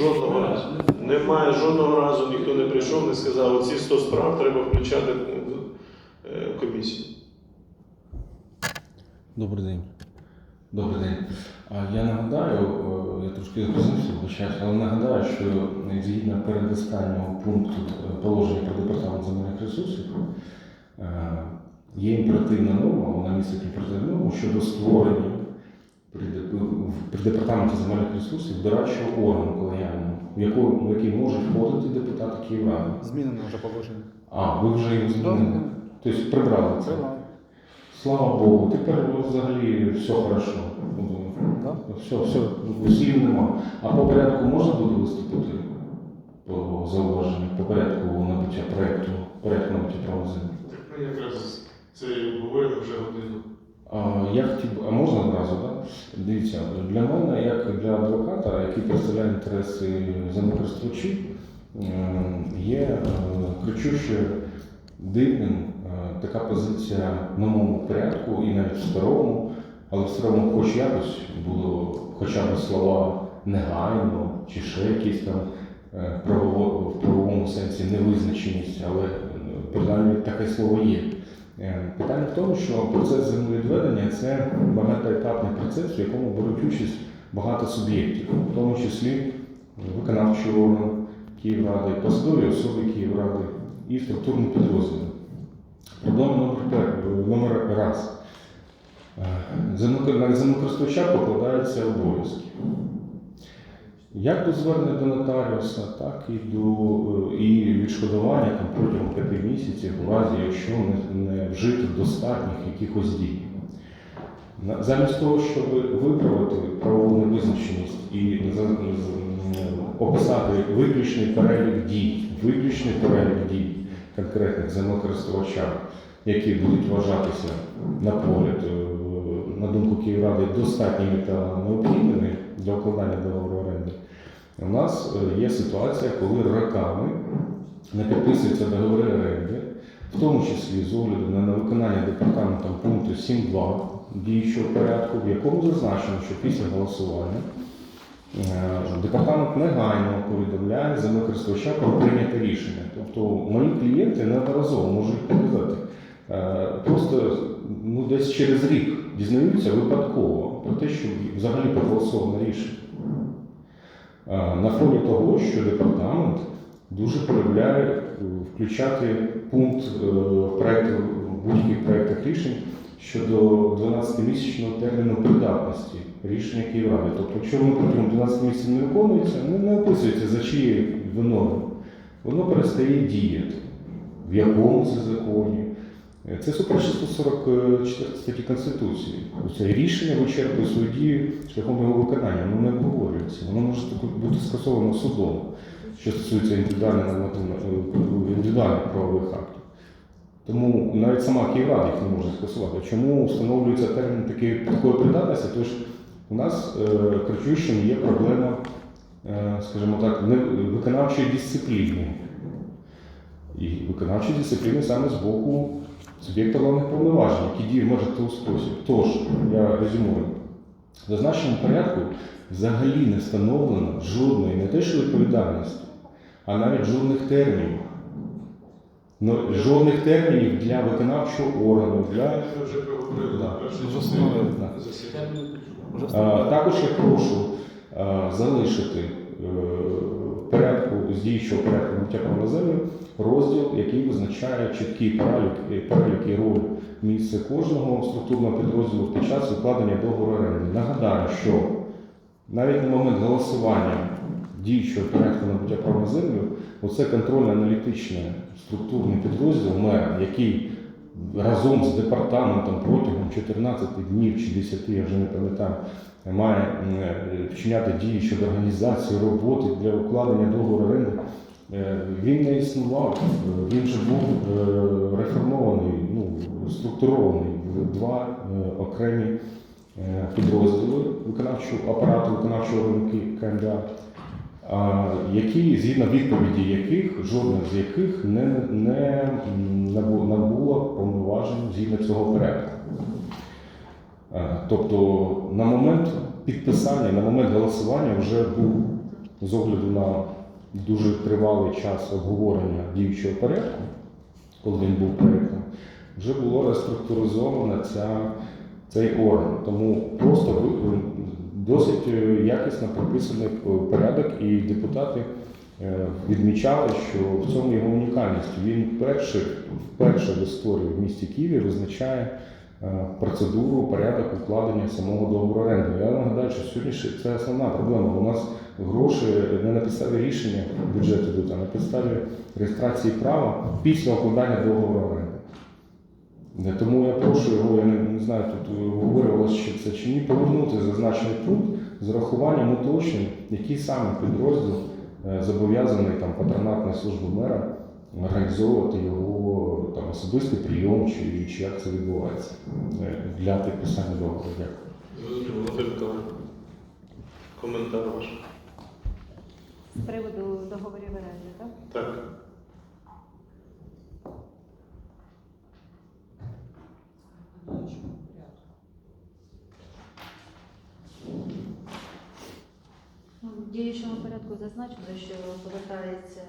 Жодного разу. Немає жодного разу ніхто не прийшов, не сказав, оці 100 справ треба включати е, в комісію. Добрий день. Добрий день. Я нагадаю, е, я трошки вибачаюсь, але нагадаю, що згідно передостаннього пункту е, положення про департамент земельних ресурсів е, є імперативна норма, вона містить імперативну норму щодо створення при, департаменті земельних ресурсів дорадчого органу колегіального, в яку- в який можуть входити депутати Київради. Змінено вже положення. А, ви вже його змінили? Тобто прибрали це? Приймали. Слава Богу, тепер взагалі все хорошо. Да? Все, все, слів нема. А по порядку можна буде виступити по зауваженню, по порядку набуття проєкту, порядку набуття права землі? Ми якраз це і вже годину. А, я хотів, би- а можна одразу, так? Дивіться, для мене, як для адвоката, який представляє інтереси землекористувачів, е, є е, кричуще дивним е, така позиція в новому порядку і навіть в старому, але в старому хоч якось було хоча б слова негайно чи ще якісь там е, в правовому сенсі невизначеність, але принаймні таке слово є. Е, Питання в тому, що процес землевідведення це багатоетапний процес, в якому беруть участь багато суб'єктів, в тому числі виконавчий орган Київради, посадові особи Київради і структурні підрозділи. Проблема номер, номер раз. Е, землекористувача покладаються обов'язки. Як до звернення до нотаріуса, так і до е, і відшкодування там, протягом п'яти місяців, в разі, якщо не, не вжито достатніх якихось дій. Замість того, щоб виправити правову невизначеність і описати виключний перелік дій, виключний перелік дій конкретних землекористувачів, які будуть вважатися на погляд, е, на думку Київради, достатніми та необхідними для укладання договору оренди. У нас е, є ситуація, коли роками не підписуються договори оренди, в тому числі з огляду на невиконання департаментом пункту 7.2 діючого порядку, в якому зазначено, що після голосування е, департамент негайно повідомляє землекористувача про прийняте рішення. Тобто мої клієнти неодноразово можуть показати. Е, Просто ну, десь через рік дізнаються випадково про те, що взагалі проголосоване рішення. Е, На фоні того, що департамент дуже полюбляє е, включати пункт в будь-яких проєктах рішень щодо 12-місячного терміну придатності рішення Київради. Тобто, якщо воно протягом 12 місяців не виконується, ну не описується за чиє виною, воно перестає діяти. В якому це законі? Е, Це суперечить 144 статті Конституції. Це рішення вичерпує дію шляхом його виконання, воно не обговорюється. Воно може бути скасовано судом, що стосується е, індивідуальних правових актів. Тому навіть сама Київрада їх не може скасувати. Чому встановлюється термін такої, такої придатності? Тож у нас е, кричущим є проблема, е, скажімо так, виконавчої дисципліни. І виконавчої дисципліни саме з боку суб'єкта владних повноважень, які діють в межах того спосіб. Тож, я резюмую. В зазначеному порядку взагалі не встановлено жодної не те, що відповідальності, а навіть жодних термінів. Ну, жодних термінів для виконавчого органу, для Да. Да. А. Також я прошу а, залишити е, в порядку з діючого порядку права землю розділ, який визначає чіткий перелік, е, перелік і роль місця кожного структурного підрозділу під час укладення договору оренди. Нагадаю, що навіть на момент голосування діючого порядку набуття права на землю, оце контрольно-аналітичний структурний підрозділ мера, який разом з департаментом протягом 14 днів чи 10, я вже не пам'ятаю, має е, вчиняти дії щодо організації роботи для укладення договору оренди. Е, Він не існував, е, він же був е, реформований, ну, структурований в два окремі підрозділи виконавчого апарату, виконавчого Ки- КМДА, які, згідно відповіді яких, жодна з яких не, не набула повноважень згідно цього порядку. Тобто на момент підписання, на момент голосування вже був з огляду на дуже тривалий час обговорення діючого порядку, коли він був проєктом, вже було реструктуризовано ця, цей орган. Тому просто досить е, якісно прописаний е, порядок, і депутати е, відмічали, що в цьому його унікальність. Він перший, вперше в історії в місті Києві визначає процедуру, порядок укладення самого договору оренди. Я нагадаю, що сьогодні це основна проблема. У нас гроші не на підставі рішення бюджету йдуть, а на підставі реєстрації права після укладання договору оренди. Тому я прошу його, я не, знаю, тут обговорювалося ще це чи ні, повернути зазначений пункт з урахуванням уточнень, який саме підрозділ е, зобов'язаний там патронатної служби мера організовувати його там особистий прийом, чи, чи як це відбувається е, для підписання договору. Дякую. Коментар ваш. З приводу договорів оренди, так? Так. Ну, В діючому порядку зазначено, що повертається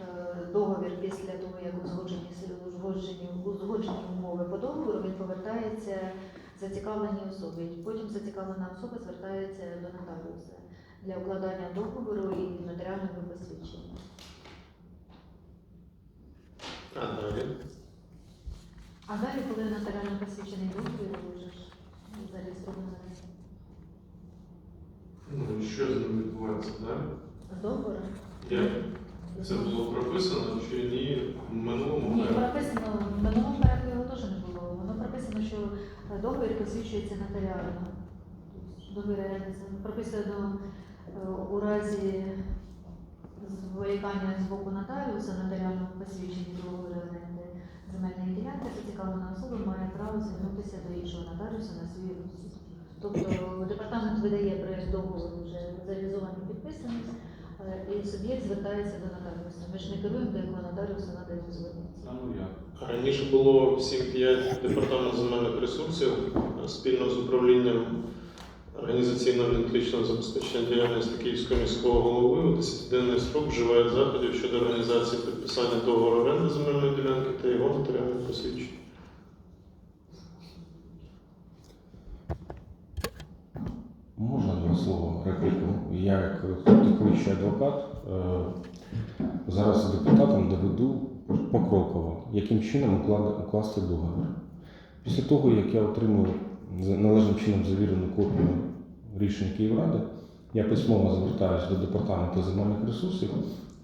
е, договір після того, як узгоджені узгоджені, узгоджені умови по договору, він повертається зацікавленій особі. Потім зацікавлена особа звертається до нотаріуса для укладання договору і нотаріального посвідчення. А далі. А далі, коли нотаріально посвідчений договір, вже ж зареєстровано Ну, і що з ним відбувається далі? з договором. Як це було прописано чи ні в минулому? Ні, прописано в минулому порядку його теж не було. Воно прописано, що договір посвідчується нотаріально. Тобто Договір прописано у разі зволікання з боку нотаріуса нотаріального посвідчення договору оренди земельної ділянки, зацікавлена особа має право звернутися до іншого нотаріуса на свій розсуд. Тобто департамент видає проєкт договору вже реалізований підписаний, е, і суб'єкт звертається до нотаріуса. Ми ж не керуємо, до якого нотаріуса треба звернутися. Раніше було 7-5 департамент земельних ресурсів е, спільно з управлінням організаційно-аналітичного забезпечення діяльності Київського міського голови у 10-денний строк вживають заходів щодо організації підписання договору оренди земельної ділянки та його нотаріальних посвідчень. Можна два слова репліку? Я як практикуючий адвокат е, зараз депутатам доведу покроково, яким чином укласти договір. Після того, як я отримав за- належним чином завірену копію рішення Київради, я письмово звертаюся до департаменту земельних ресурсів,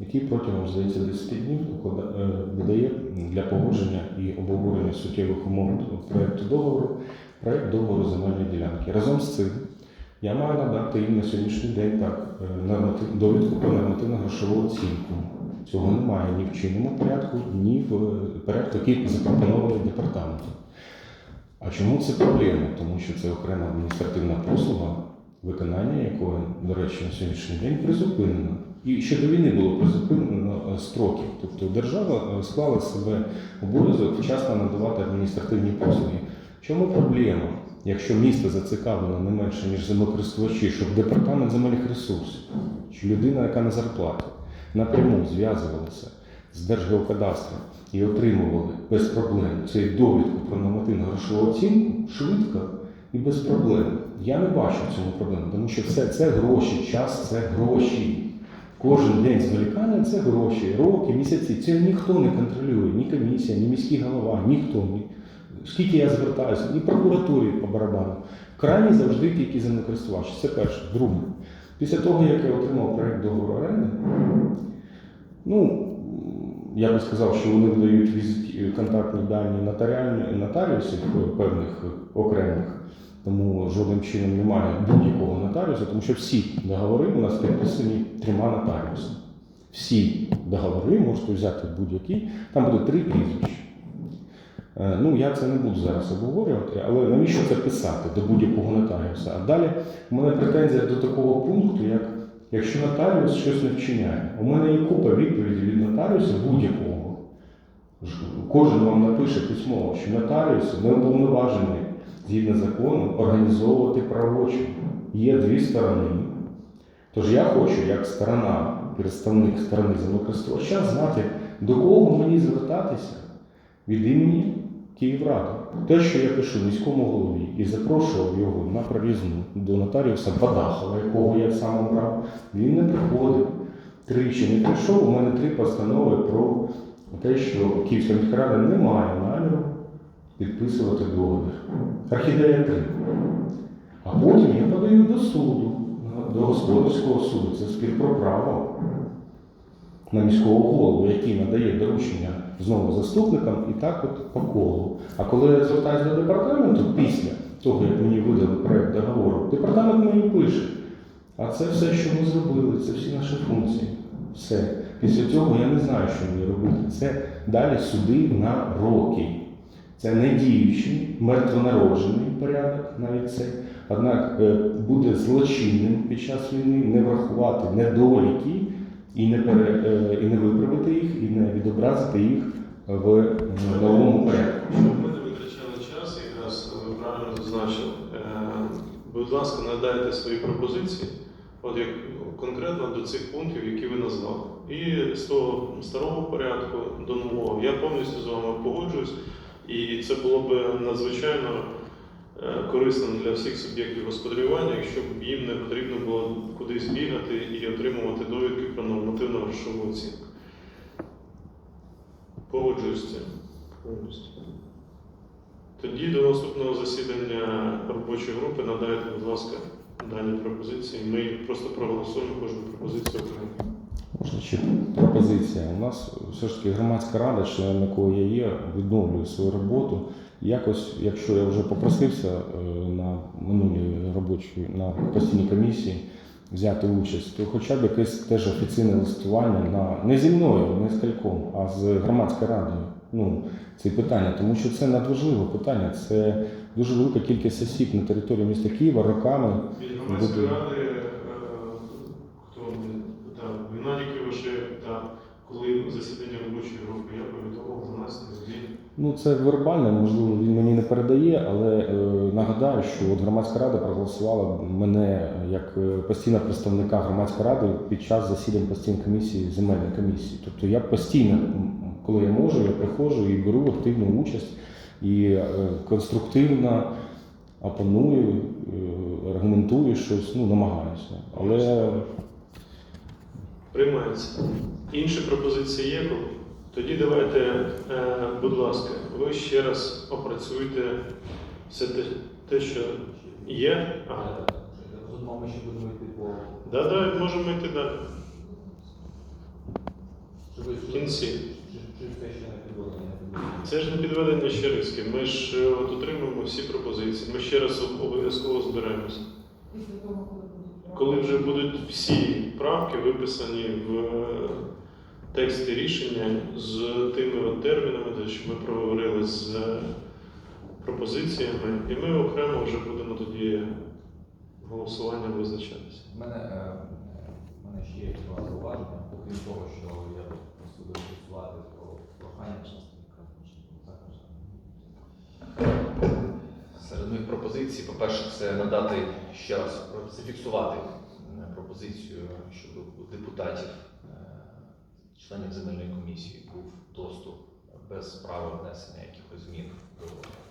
який протягом, здається, 10 днів е, видає для погодження і обговорення суттєвих умов проєкту договору, проєкт договору земельної ділянки. Разом з цим я маю надати їм на сьогоднішній день так е, норматив, довідку про нормативну грошову оцінку. Цього немає ні в чинному порядку, ні в е, порядку, який запропонований департаментом. А чому це проблема? Тому що це окрема адміністративна послуга, виконання якої, до речі, на сьогоднішній день призупинено. І ще до війни було призупинено е, строки. Тобто держава е, склала себе обов'язок вчасно надавати адміністративні послуги. Чому проблема? Якщо місто зацікавлено не менше, ніж землекористувачі, щоб департамент земельних ресурсів чи людина, яка на зарплаті, напряму зв'язувалася з Держгеокадастром і отримували без проблем цей довідку про нормативну грошову оцінку швидко і без проблем. Я не бачу в цьому проблеми, тому що все це гроші, час це гроші. Кожен день зволікання це гроші, роки, місяці. Це ніхто не контролює, ні комісія, ні міський голова, ніхто. Скільки я звертаюся, і прокуратурі по барабану. Крайні завжди тільки землекористувач. Це перше. Друге. Після того, як я отримав проєкт договору оренди, ну, я би сказав, що вони видають контактні дані нотаріусів певних окремих, тому жодним чином немає будь-якого нотаріуса, тому що всі договори у нас підписані трьома нотаріусами. Всі договори можете взяти будь-які, там буде три прізвища. Е, Ну, я це не буду зараз обговорювати, але навіщо це писати до будь-якого нотаріуса? А далі у мене претензія до такого пункту, як якщо нотаріус щось не вчиняє. У мене є купа відповідей від нотаріуса будь-якого. Кожен вам напише письмово, що нотаріус не уповноважений згідно закону організовувати правочин. Є дві сторони. Тож я хочу, як сторона, представник сторони землекористувача, знати, до кого мені звертатися від імені Київради. Те, що я пишу міському голові і запрошував його на прорізну до нотаріуса Бадахова, якого я сам обрав, він не приходив. Тричі не прийшов. У мене три постанови про те, що Київська міська рада не має наміру підписувати договір. Орхідея 3. А потім я подаю до суду, до господарського суду. Це спір про право на міського голову, який надає доручення знову заступникам і так от по колу. А коли я звертаюся до департаменту після того, як мені видали проект договору, департамент мені пише. А це все, що ми зробили, це всі наші функції. Все. Після цього я не знаю, що мені робити. Це далі суди на роки. Це не діючий, мертвонароджений порядок, навіть це. Однак е, буде злочинним під час війни не врахувати недоліки і не, пере, е, і не виправити їх, і не відобразити їх в новому порядку. Ми не витрачали час, якраз ви правильно зазначили. Е, Будь ласка, надайте свої пропозиції, от як конкретно до цих пунктів, які ви назвали. І з того старого порядку до нового. Я повністю з вами погоджуюсь, і це було б надзвичайно е, корисним для всіх суб'єктів господарювання, якщо їм не потрібно було кудись бігати і отримувати довідки про нормативну грошову оцінку. Погоджуюсь з цим. Повністю. Тоді до наступного засідання робочої групи надайте, будь ласка, дані пропозиції. Ми просто проголосуємо кожну пропозицію окремо. Ще пропозиція. У нас все ж таки громадська рада, членом якої я є, відновлює свою роботу. Якось, якщо я вже попросився е, на минулій робочій на постійній комісії взяти участь, то хоча б якесь теж офіційне листування на не зі мною, не з кальком, а з громадською радою. Ну, ці питання, тому що це надважливе питання. Це дуже велика кількість осіб на території міста Києва роками. Від громадської ради, е, хто мене питав, Геннадій Кривошеєв питав, коли засідання робочої групи, я повідомив 12 годин. Ну, це вербально, можливо, він мені не передає, але е, нагадаю, що от громадська рада проголосувала мене як е, постійного представника громадської ради під час засідань постійної комісії, земельної комісії. Тобто я постійно, коли я можу, я приходжу і беру активну участь і е, конструктивно опоную, е, аргументую щось, ну, намагаюся. Але Приймається. Інші пропозиції є? Тоді давайте, е, будь ласка, ви ще раз опрацюйте все те, те що є. Розумно, ми ще будемо йти по Да, да, можемо йти далі. В кінці. Це ж не підведення ще риски. Ми ж е, от отримуємо всі пропозиції. Ми ще раз обов'язково зберемося. Коли вже будуть всі правки виписані в е, тексті рішення з тими от термінами, те, що ми проговорили з е, пропозиціями, і ми окремо вже будемо тоді голосуванням визначатися. У мене, е, в мене ще є два зауваження, окрім того, що я просив би голосувати про прохання представника. Серед моїх пропозицій, по-перше, це надати ще раз зафіксувати е, пропозицію, щоб депутатів, е, членів земельної комісії, був доступ без права внесення якихось змін до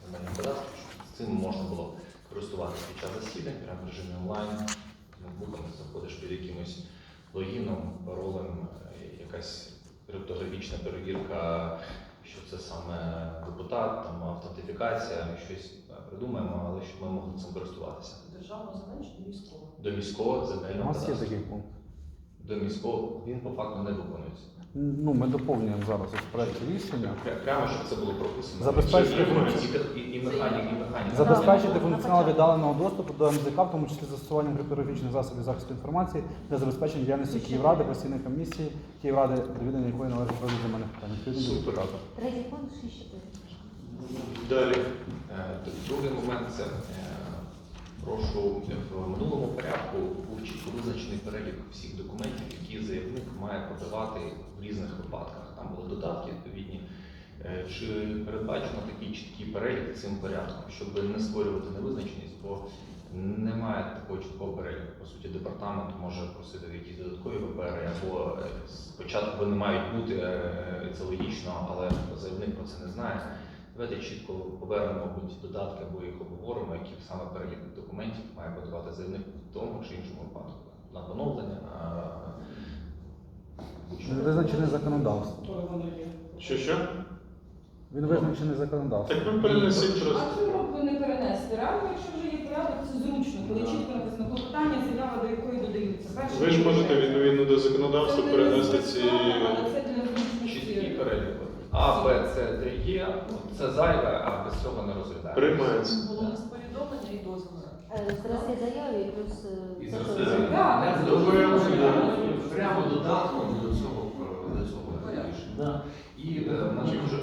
земельного кадастру, щоб цим можна було користуватися під час засідань, прямо в режимі онлайн, з ноутбуками заходиш під якимось логіном, паролем, якась криптографічна перевірка що це саме депутат, там автентифікація, щось е, придумаємо, але щоб ми могли цим користуватися. Державного земель чи військового? До міського У земельного нас є кадастру. такий пункт. До міського він по факту не виконується. Ну, ми доповнюємо зараз у проєкті рішення. Прямо щоб це було прописано. Забезпечити і, і, і, і механік, і механік. Забезпечити функціонал віддаленого доступу до МЗК, в тому числі застосуванням криптографічних засобів захисту інформації для забезпечення діяльності Київради, постійної комісії Київради, до відання якої належить розгляд земельних питань. Відповідно до депутата. Третій пункт 6.4. Далі. Е, Другий момент це е, прошу в минулому порядку був чітко визначений перелік всіх документів, які заявник має подавати в різних випадках. Там були додатки відповідні. Е, Чи передбачено такий чіткий перелік цим порядком, щоб не створювати невизначеність, бо Немає такого чіткого переліку. По суті, департамент може просити якісь додаткові папери, або е, спочатку вони мають бути, е, це логічно, але заявник про це не знає. Давайте чітко повернемо, мабуть, додатки або їх обговоримо, які саме перелік документів має подавати заявник в тому чи іншому випадку. На поновлення, на Він визначений законодавством. Що що? Він визначений законодавством. Так ви перенесіть просто. А чому б не перенести? Реально, якщо вже є порядок, це зручно, коли чітко написано клопотання, заява, до якої додаються. Ви ж можете відповідно до законодавства перенести ці. але це для чіткий зручності. перелік. А, Б, С, Д, Є, ну, це зайве, а без цього не розглядаємо. Приймається. Було нас повідомлення і дозвіл. Е, Зараз є заяви, і плюс е, І що-. Так. Прямо додатком до цього до цього рішення. І е, мене дуже е,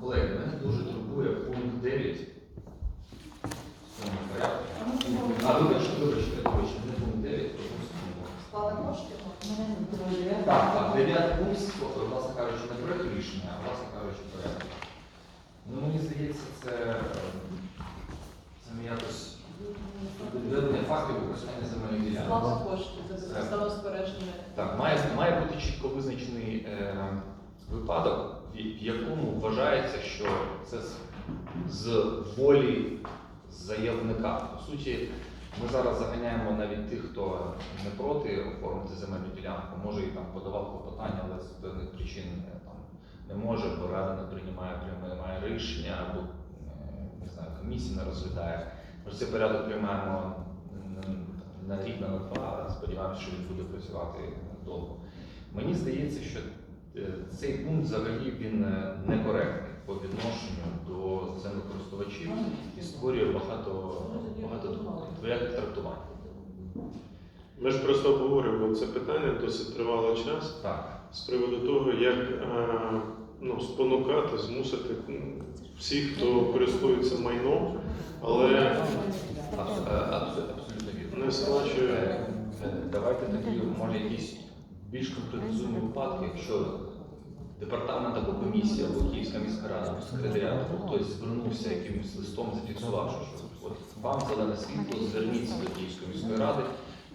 колеги, мене дуже турбує пункт 9 в порядку. А вибачте, вибачте, вибачте, не пункт 9, то пункт 7. Склали кошти. Мене не турбує. Так, так, дев'ятий пункт, власне кажучи, не проект рішення, а власне кажучи, порядок. Ну, мені здається, це, це якось доведення фактів використання земельних ділянок. Склали кошти. Це стало сперечне. Так, має, має бути чітко визначений е, випадок, в якому вважається, що це з, з волі заявника. По суті, ми зараз заганяємо навіть тих, хто не проти оформити земельну ділянку, може і там подавав клопотання, але з певних причин е, там не може, бо рада не приймає приймає рішення, або е, не знаю, комісія не розглядає. Ми ж цей порядок приймаємо на рік, на два, сподіваємося, що він буде працювати довго. Мені здається, що цей пункт взагалі він е, некоректний по відношенню до землекористувачів. І створює багато, багато двояких трактувань. Ми ж просто обговорювали це питання досить тривалий час. Так. з приводу того, як е, ну, спонукати, змусити всіх, хто користується майном, але Абс- е, абс- Абсолютно не сплачує. Е, е, Давайте тоді, може, якісь більш конкретизуємо випадки, якщо департамент або комісія, або Київська міська рада, або секретаріат, або хтось звернувся якимось листом, зафіксувавши, що от вам зелене світло, зверніться до Київської міської ради.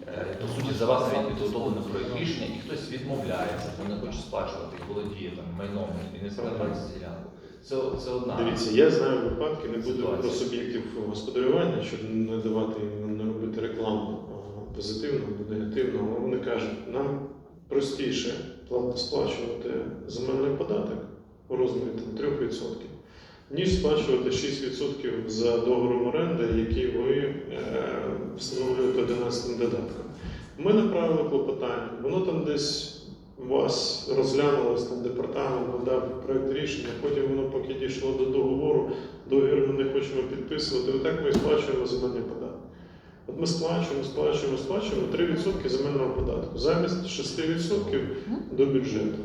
Е, По суті, за вас навіть підготовлено проєкт рішення, і хтось відмовляється, бо не хоче сплачувати володіє там майном і не звертається ділянку. Це, це одна. Дивіться, я знаю випадки, не буду Ситуація. про суб'єктів господарювання, щоб не давати не робити рекламу позитивну або негативну, вони кажуть, нам простіше сплачувати земельний податок у розмірі там, 3%, ніж сплачувати 6% за договором оренди, який ви е, встановлюєте 11 додатком. Ми направили клопотання, воно там десь вас розглянулось там департамент, надав проект рішення, потім воно поки дійшло до договору, договір ми не хочемо підписувати. Отак ми сплачуємо земельний податок. От ми сплачуємо, сплачуємо, сплачуємо 3% земельного податку замість 6% до бюджету,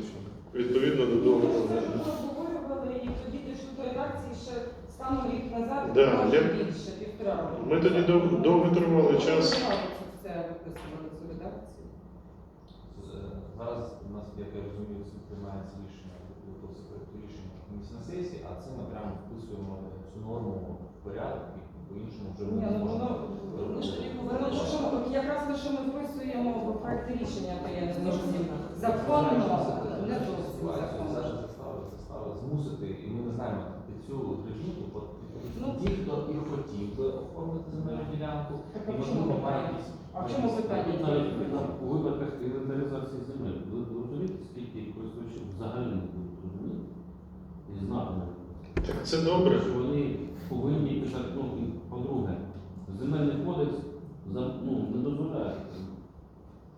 відповідно до договору. Це ми обговорювали і тоді дійшли до редакції ще станом рік назад, Да, може я- більше, півтора року. Ми тоді дов- довго тривали час. Це виписували цю редакцію. Зараз у нас, як я розумію, це приймається рішення, рішення на комісії на сесії, а це ми прямо вписуємо цю норму в порядок по-іншому вже Ні, не ну воно можемо. тоді повернути, що ми- якраз те, що ми вписуємо в проект рішення, то я не зможу законно, не зовсім законно. Змусити, і ми не знаємо під цю режиму, от Ну. ті, хто і хотів би оформити земельну ділянку, Так, і можливо має питання? якісь. А в чому питання? Тут навіть у випадках інвентаризації земель, ви ви розумієте, скільки користувачів взагалі не будуть розуміти і знати. Так це добре. Що вони повинні писати, ну, по-друге, земельний кодекс за- ну, не дозволяє.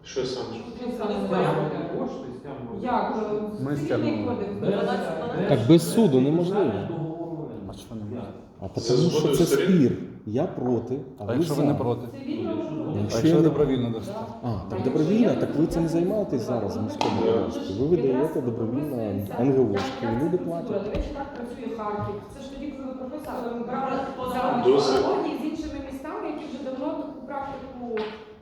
Що саме? Кошти, стягнути. Як? Ми стягнули. Так без суду неможливо. А чого не можна? А тому що це спір. Я проти, а А ви якщо ви не проти? А Якщо я ви добровільно дасте? А, так добровільно, так ви це не займаєтесь зараз в міському господарстві. Ви видаєте добровільно НГОшки, і люди платять. До речі, так працює Харків. Це ж тоді, коли ви прописали, ви брали за з іншими містами, які вже давно таку практику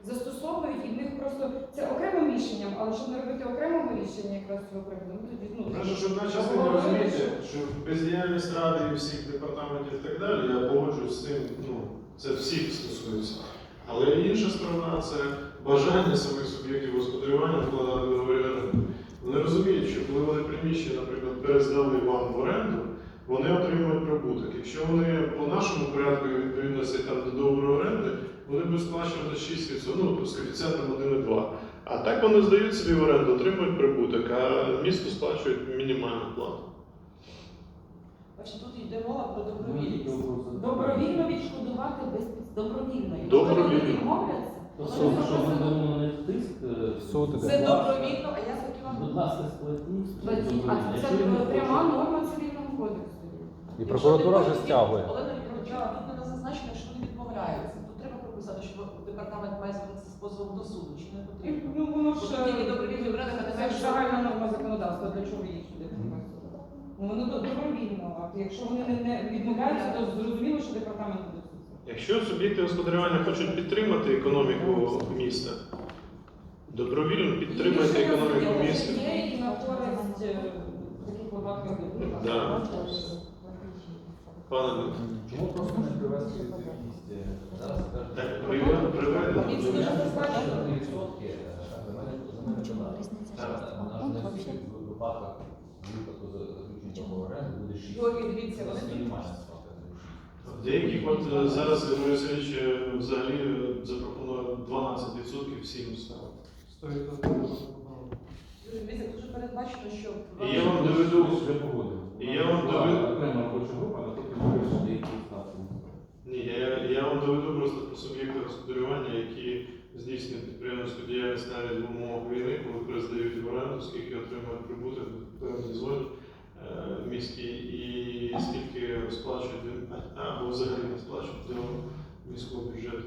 застосовують, і в них просто це окремим рішенням, але щоб не робити окремого рішення якраз цього приводу, ну тоді ну Прошу, щоб одна частина розумієте, що бездіяльність ради і всіх департаментів і так далі, я погоджуюсь з тим, ну, Це всіх стосується. Але інша сторона це бажання самих суб'єктів господарювання вкладати договори оренди. Вони розуміють, що коли вони приміщення, наприклад, перездали вам в оренду, вони отримують прибуток. Якщо вони по нашому порядку відповідності там до договору оренди, вони будуть сплачувати 6%, ну, з коефіцієнтом 1,2. А так вони здають собі в оренду, отримують прибуток, а місто сплачує мінімальну плату. Бачите, тут йде мова про добровільність. Добровільно відшкодувати без добровільно. Якщо Добровільно. вони відмовляться, вони що ми дамо на тиск, е, Суд іде. Це добровільно, а я хотіла. Будь ласка, сплатіть. Платіть. А це Якщо він не пряма норма цивільного кодексу. І прокуратура вже стягує. Олена Вікторовича, тут не зазначено, що вони відмовляються. Тут треба прописати, що департамент має звернутися з позовом до суду, чи не потрібно. Ну, воно ж тільки добровільно брати, а не це так, що- загальна норма законодавства, для чого прописувати? Ну, Воно до- добровільно, а якщо вони не, не відмовляються, то зрозуміло, що департамент буде суд. Якщо суб'єкти господарювання хочуть підтримати економіку міста, добровільно підтримайте економіку міста. Є і на користь е, таких випадків. Да. Пане Чому просто не привести відповідність? Е, Зараз кажуть, так приведено, приведено. До- дуже зазначено. Три відсотки, е. Різниця Так, що вона ж не в вообще. всіх випадках випадку за заключення договору оренди буде 6. Георгій, дивіться, вони тут мінімальна деяких от е, зараз Григорій Васильович е, взагалі е, запропонує 12% всім ставити. Дивіться, тут же передбачено, що І я вам доведу, вже погодив. І я вам доведу- Окрема робоча група, на потім вирішити, які ставки. ні, я, я вам доведу просто про суб'єкти господарювання, які здійснюють підприємницьку діяльність навіть в умовах війни, коли перездають в оренду, скільки отримують прибуток в певній зоні е, міській, і скільки сплачують або взагалі не сплачують до міського бюджету.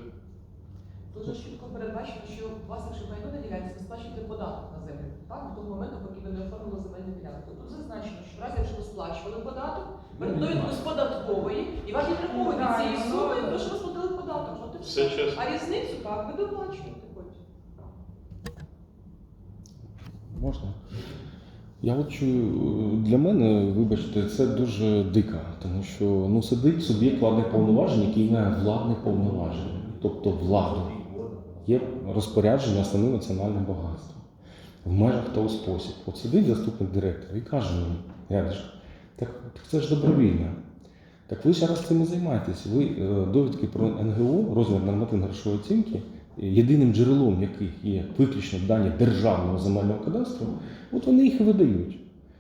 Дуже чітко передбачено, що власник що майно на ділянці ви сплачуєте податок на землю, так, до того моменту, поки ви не оформили земельну ділянку. Тут зазначено, що в разі, якщо ви сплачували податок, передовідно з податкової, і вас відраховують від Так, цієї суми, то що ви сплатили податок. От і Все чесно. А різницю так, ви доплачуєте потім. Можна? Я от е, для мене, вибачте, це дуже дико, тому що ну, сидить суб'єкт владних повноважень, який має владне повноваження, тобто владу. Є розпорядження основне національне багатство. В межах того спосіб. От сидить заступник директора і каже мені, рядиш, так, так це ж добровільно. Так ви зараз цим і займаєтесь. Ви е, довідки про НГО, розмір нормативно-грошової оцінки, е, єдиним джерелом яких є виключно дані державного земельного кадастру, от вони їх видають.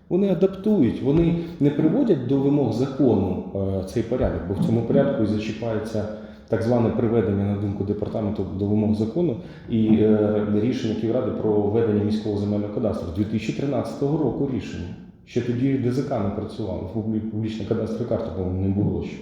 Вони адаптують, вони не приводять до вимог закону е, цей порядок, бо в цьому порядку і зачіпається так зване приведення на думку департаменту до вимог закону і е, рішення Київради про введення міського земельного кадастру 2013 року рішення. Ще тоді ДЗК не працював, публі- публічна кадастрова карта, по-моєму, не було ще.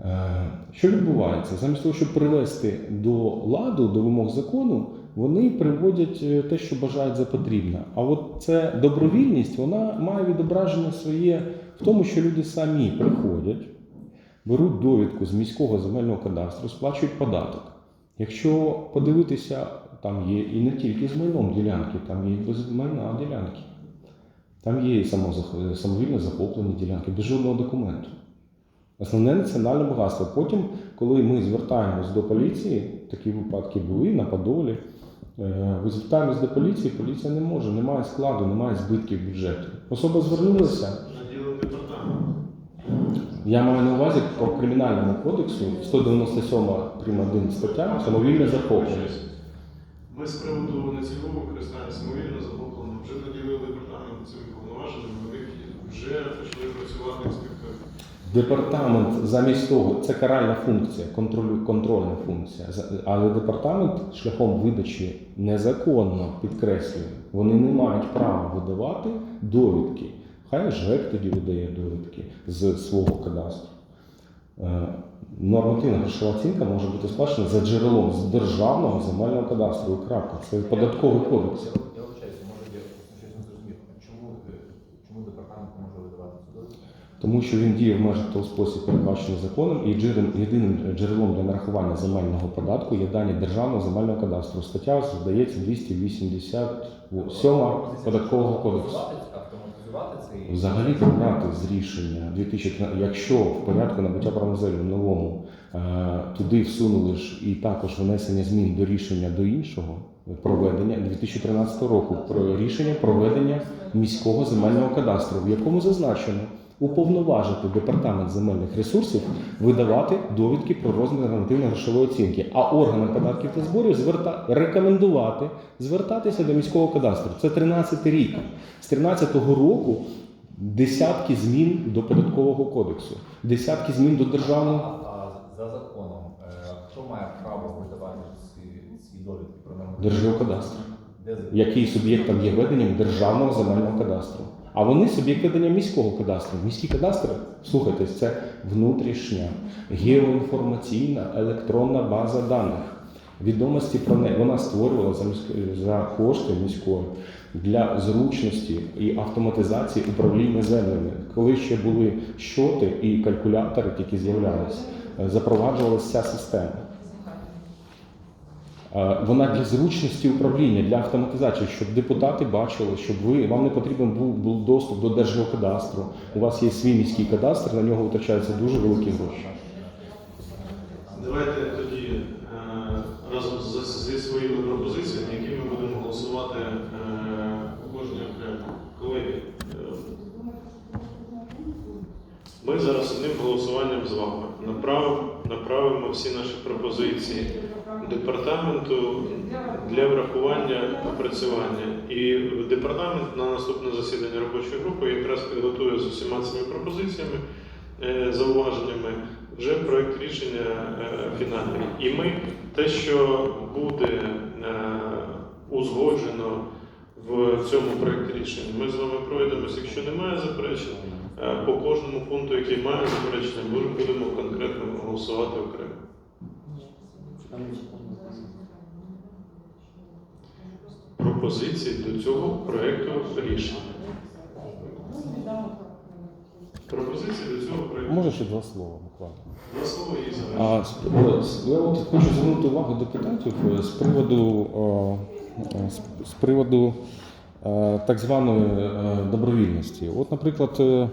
Е, Що відбувається? Замість того, щоб привести до ладу, до вимог закону, вони приводять е, те, що бажають за потрібне. А от ця добровільність вона має відображення своє в тому, що люди самі приходять, беруть довідку з міського земельного кадастру, сплачують податок. Якщо подивитися, там є і не тільки з майном ділянки, там є і без майна ділянки. Там є і самовільне захоплення ділянки без жодного документу. Основне національне багатство. Потім, коли ми звертаємось до поліції, такі випадки були на Подолі, е, ви звертаємось до поліції, поліція не може, немає складу, немає збитків бюджету. Особа звернулася. Я маю на увазі по кримінальному кодексу 197 прим. 1 стаття самовільне захоплення. Ми з приводу нецільового використання самовільно захоплено вже наділили департамент цими повноваженнями, у них вже почали працювати інспектори. Департамент замість того, це каральна функція, контролю, контрольна функція. Але департамент шляхом видачі незаконно підкреслюю, вони не мають права видавати довідки. Хай ЖЕК тоді видає довідки з свого кадастру. Е, Нормативна грошова оцінка може бути сплачена за джерелом з державного земельного кадастру. Крапка. Це податковий кодекс. Я я вибачаюся, може я просто щось не зрозумів. Чому, е, чому департамент не може видавати цю довідку? Тому що він діє в межах того спосіб, передбачений законом, і єдиним джерелом для нарахування земельного податку є дані державного земельного кадастру. Стаття здається 287 податкового кодексу. Взагалі прибрати з рішення 2013, якщо в порядку набуття права на землю новому Е, Туди всунули ж і також внесення змін до рішення до іншого проведення 2013 року про рішення проведення міського земельного кадастру, в якому зазначено уповноважити департамент земельних ресурсів видавати довідки про розмір нормативної грошової оцінки, а органам податків та зборів зверта... рекомендувати звертатися до міського кадастру. Це 13 рік. З 13 року десятки змін до податкового кодексу, десятки змін до державного. А за законом, е, хто має право видавати ці, довідки про? Держгеокадастр. Який суб'єктом є веденням державного земельного кадастру. А вони суб'єкт ведення міського кадастру. Міський кадастр, слухайтесь, це внутрішня геоінформаційна електронна база даних. Відомості про неї вона створювала за, за кошти міської для зручності і автоматизації управління землями. Коли ще були щоти і калькулятори, тільки з'являлися, запроваджувалася система. Е, Вона для зручності управління, для автоматизації, щоб депутати бачили, щоб ви вам не потрібен був, був доступ до держгеокадастру. У вас є свій міський кадастр, на нього витрачаються дуже великі гроші. Давайте тоді е, разом зі своїми пропозиціями, які ми будемо голосувати е, кожен окремо. Колеги, ми зараз одним голосуванням з вами направимо, направимо всі наші пропозиції департаменту для врахування опрацювання. І департамент на наступне засідання робочої групи якраз підготує з усіма цими пропозиціями, е, зауваженнями вже проект рішення е, фінальний. І ми те, що буде е, узгоджено в цьому проєкті рішення, ми з вами пройдемося. Якщо немає заперечень, по кожному пункту, який має заперечення, ми будемо конкретно голосувати окремо. Пропозиції до цього проєкту рішення. Пропозиції до цього проєкту. Може ще два слова буквально. Два слова і завершення. я от хочу звернути увагу депутатів е, з приводу, е, е, з- приводу е, так званої е, добровільності. От, наприклад, е,